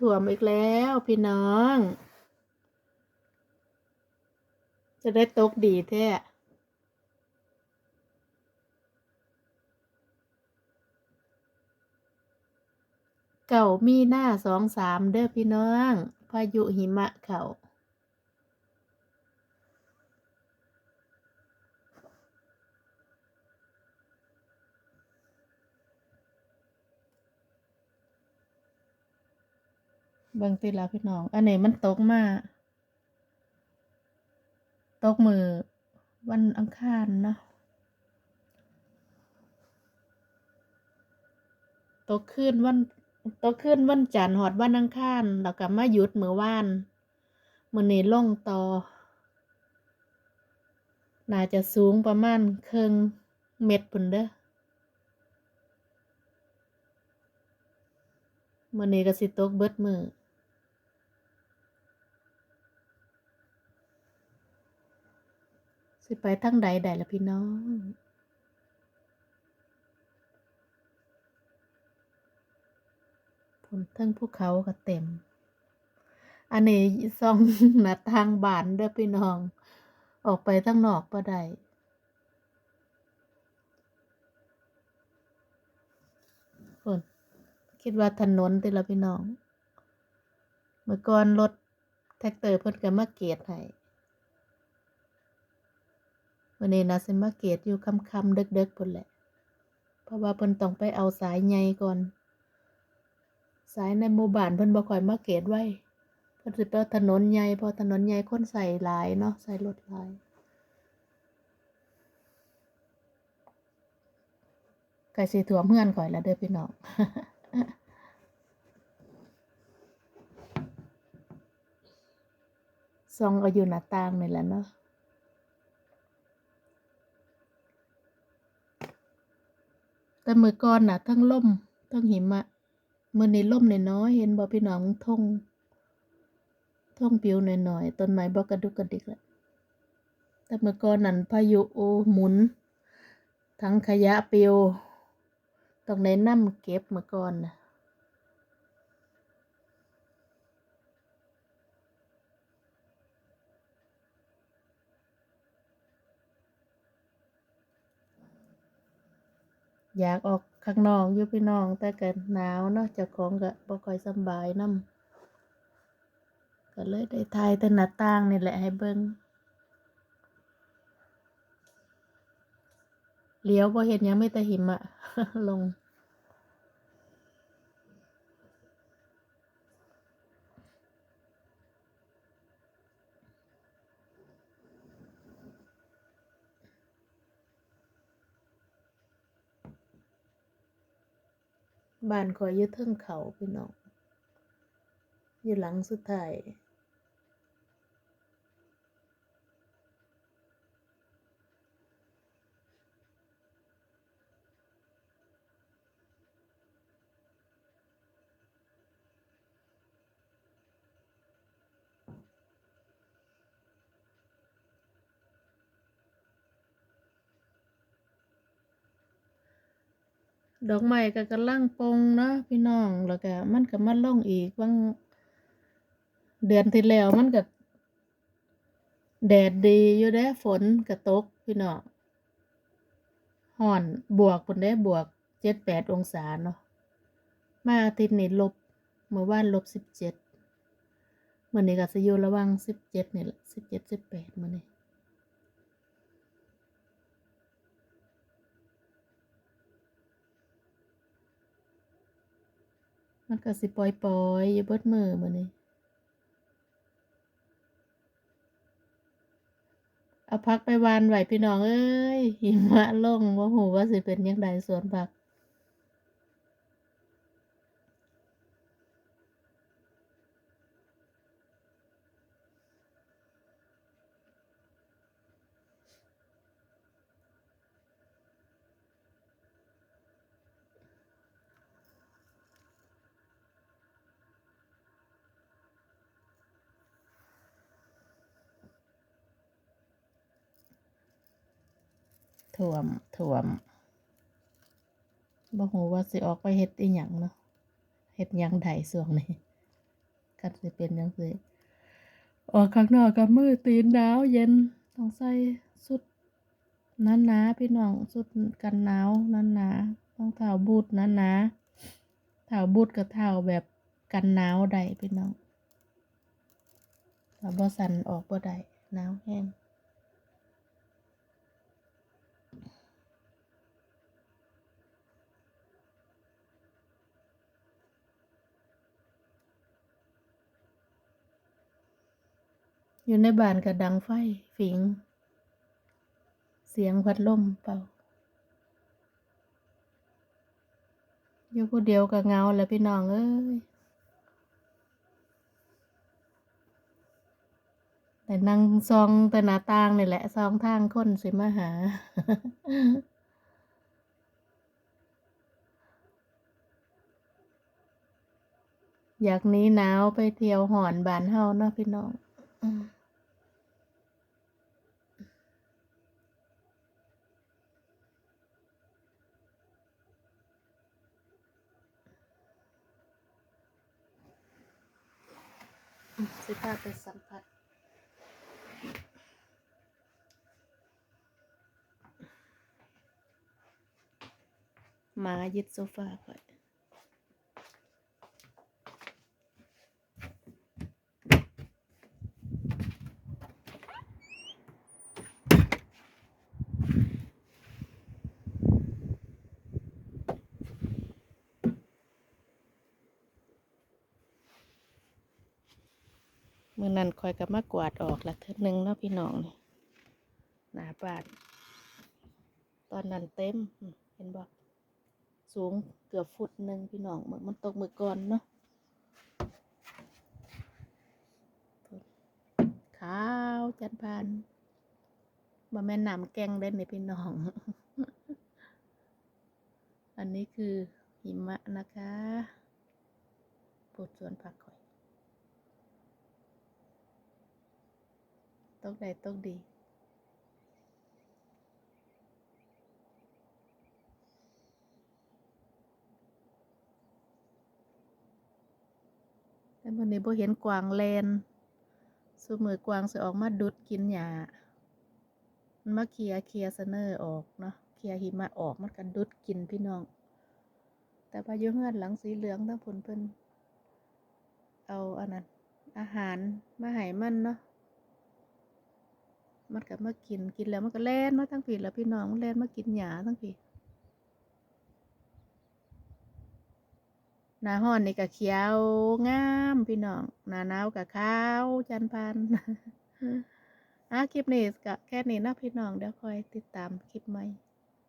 ถ่วมอีกแล้วพี่น้อง จะได้ตกดีแท้เก่ามีหน้าสองสามเด้อพี่น้อง พายุหิมะเขา เบิ่งติละพี่น้อง อันนี้มันตกมา ตกมือวันอังคารเนาะ ตกขึ้นวัน ตกขึ้นวันจันทร์หอดวันอังคารแล้วก็มาหยุดมือว่านมือนี้ล่งต่อ น่าจะสูงประมาณครึ่งเม็ดพุ่นเด้อมื้อนี้ก็สิตกเบิดมือ สิไปทางใดได้ละพี่น้อง ผลทั้งภูเขาก็เต็ม อันนี้ซองหน้าทางบานเด้อพี่น้อง ออกไปทางนอกบ่ได้ฝนคิดว่าถนนติละพี่น้อง เมื่อก่อนรถแท็กเตอร์เพิ่นก็มาเกตให้ วันนี้นะสิมาเกตอยู่ค่ำๆดึกๆพุ่นแหละ เพราะว่าเพิ่นต้องไปเอาสายใหญ่ก่อน สายในหมู่บ้านเพิ่นบ่ค่อยมาเกตไว้เพิ่นสิไปถนนใหญ่พอถนนใหญ่คนใส่หลายเนาะใส่รถหลายไก่สิถั่วเพื่อนข่อยแล้วเด้อพี่น้องซองเอาอยู่หน้าต่างนี่แหละเนาะ แต่มื้อก่อนน่ะ ทั้งลมทั้งหิมะมื้อนี้ลมน้อยเห็นบ่พี่น้องทงทงปิวหน่อยๆต้นไม้บ่กระดุกกระดิกแล้วแต่เมื่อก่อนนั้นพายุโอหมุน ทั้งขยะปลิวต้องได้นำเก็บเมื่อก่อนน่ะ อยากออกข้างนอกอยู่พี่น้อง แต่ก็หนาวเนาะเจ้าของก็บ่ค่อยสบายนำก็เลยได้ทายแต่หน้าต่างนี่แหละให้เบิ่งเลี้ยวบ่เห็นยังไม่แต่หิมะลง บ้านคอยอยู่เทิงเขาพี่น้องอยู่หลังสุดท้าย ดอกไม้ก็กำลังปงเนาะพี่น้องแล้วก็มันก็มาลงอีกบางเดือนที่แล้วมันก็แดดดีอยู่เด้ฝนก็ตกพี่น้องฮ้อนบวกพุ่นเด้บวกเจ็ดแปดองศาเนาะมาอาทิตย์นี้ลบเมื่อวานลบสิบเจ็ดเมื้อนี้ก็สิอยู่ระว่างสิบเจ็ดนี่แหละสิบเจ็ดสิบแปด มันก็สิปล่อยๆอยู่เบิดมือมือนี่เอาพักไปวานไหวพี่น้องเอ้ยหิมะลงว่าหูว่าสิเป็นยังไดสวนผัก ท่วมท่วมบ่ฮู้ว่าสิออกไปเฮ็ดอีหยังเนาะเฮ็ดหยังได้ช่วงนี้กันสิเป็นจังซี่ออกข้างนอกก็มือตีนหนาวเย็นต้องใส่สุดนั่นาๆพี่น้องสุดกันหนาวนั่นาๆต้องเท้าบูทหนาๆเท้าบูทกับเท้าแบบกันหนาวได้พี่น้องถ้าบ่สั่นออกบ่ได้หนาวแห้ง อยู่ในบ้านก็ดังไฟฝิง เสียงพัดลมเป่าอยู่ผู้เดียวก็เงาแล้วพี่น้องเอ้ยแต่นั่งซองแต่หน้าต่างนี่แหละซองทางคนสิมาหา อยากหนี้หนาวไปเที่ยวหอนบ้านเฮาเนาะพี่น้อง สิพาไปสัมผัส หมายึดโซฟาก่อน มือนั้นคอยกับมากวาดออกละเทิดหนึ่งเนาะพี่น้องนี่หนาบาดตอนนั้นเต็มเห็นบอกสูงเกือบฟุตหนึ่งพี่น้องเหมือนมันตกมือก่อนเนาะขาวจันพานบ่แม่นน้ำแกงเด่นในพี่น้อง อันนี้คือหิมะนะคะปลูดสวนผักขอย ตกใดตกดี แต่วันนี้บ่เห็นกวางแลนสมือกวางสิออกมาดุดกินหญ้ามันมาเคลียเคลียเสนอออกเนาะเคลียหิมะออกมันกันดุดกินพี่น้อง แต่พายุเฮือนหลังสีเหลืองทั้งผลเพิ่นเอาอันนั้นอาหารมาให้มันเนาะ มันก็มากินกินแล้วมันก็แล่นมาทั้งปีแล้วพี่น้องมันแล่นมากินหญ้าทั้งปีหน้าห้อนนี่ก็เขียวงามพี่น้องหน้าหนาวก็ขาวจันพันอะคลิปนี้ก็แค่นี้เนาะพี่น้องเดี๋ยวคอยติดตามคลิปใหม่